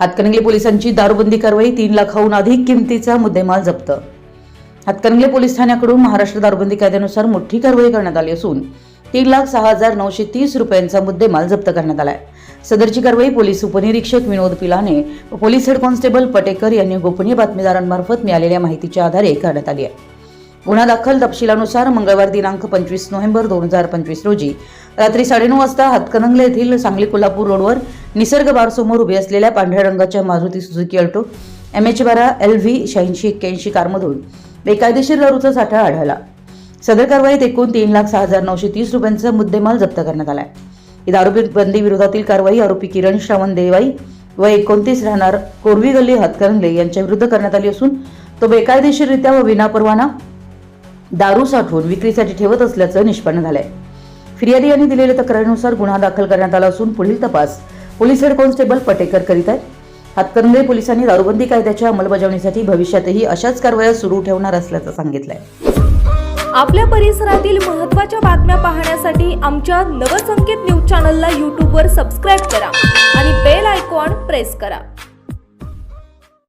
हातकणंगले पोलिसांची दारूबंदी कारवाई तीन लाखाहून अधिक किमतीचा मुद्देमाल जप्त. हातकणंगले पोलीस ठाण्याकडून महाराष्ट्र दारूबंदी कायद्यानुसार मोठी कारवाई करण्यात आली असून तीन लाख सहा हजार नऊशे तीस रुपयांचा मुद्देमाल जप्त करण्यात आलाय. सदरची कारवाई पोलीस उपनिरीक्षक विनोद पिलाने व पोलीस हेड कॉन्स्टेबल पटेकर यांनी गोपनीय बातमीदारांमार्फत मिळालेल्या माहितीच्या आधारे करण्यात आली आहे. गुन्हा दाखल तपशिलानुसार मंगळवार दिनांक पंचवीस नोव्हेंबर दोन हजार पंचवीस रोजी रात्री साडेनऊ वाजता हातकणंगले येथील सांगली कोल्हापूर रोडवर निसर्ग बारसमोर उभी असलेल्या पांढऱ्या रंगाच्या Maruti Suzuki Alto M H बारा एल व्ही शहाऐंशी एक्क्याऐंशी कारमधून बेकायदेशीर दारूचा साठा आढळला. सदर कारवाईत एकूण तीन लाख सहा हजार नऊशे तीस रुपयांचा मुद्देमाल जप्त करण्यात आला आहे दारूबी बंदी विरोधातील कारवाई आरोपी किरण श्रावण देवाई व एकोणतीस राहणार कोरवी गल्ली हतकरंगले यांच्या विरुद्ध करण्यात आली असून तो बेकायदेशीररित्या व विनापरवाना दारू साठवून विक्रीसाठी ठेवत असल्याचं निष्पन्न झालंय. फिर्यादी यांनी दिलेल्या तक्रारीनुसार गुन्हा दाखल करण्यात आला असून पुढील तपास पोलीस हेड कॉन्स्टेबल पटेकर करीत आहेत. हातकणंगले पोलिसांनी दारूबंदी कायद्याच्या अंमलबजावणीसाठी भविष्यातही अशाच कारवाया सुरू ठेवणार असल्याचं सांगितलंय. आपल्या परिसरातील महत्त्वाच्या बातम्या पाहण्यासाठी आमच्या नवसंकेत न्यूज चॅनलला यूट्यूबवर सबस्क्राईब करा आणि बेल आयकॉन प्रेस करा.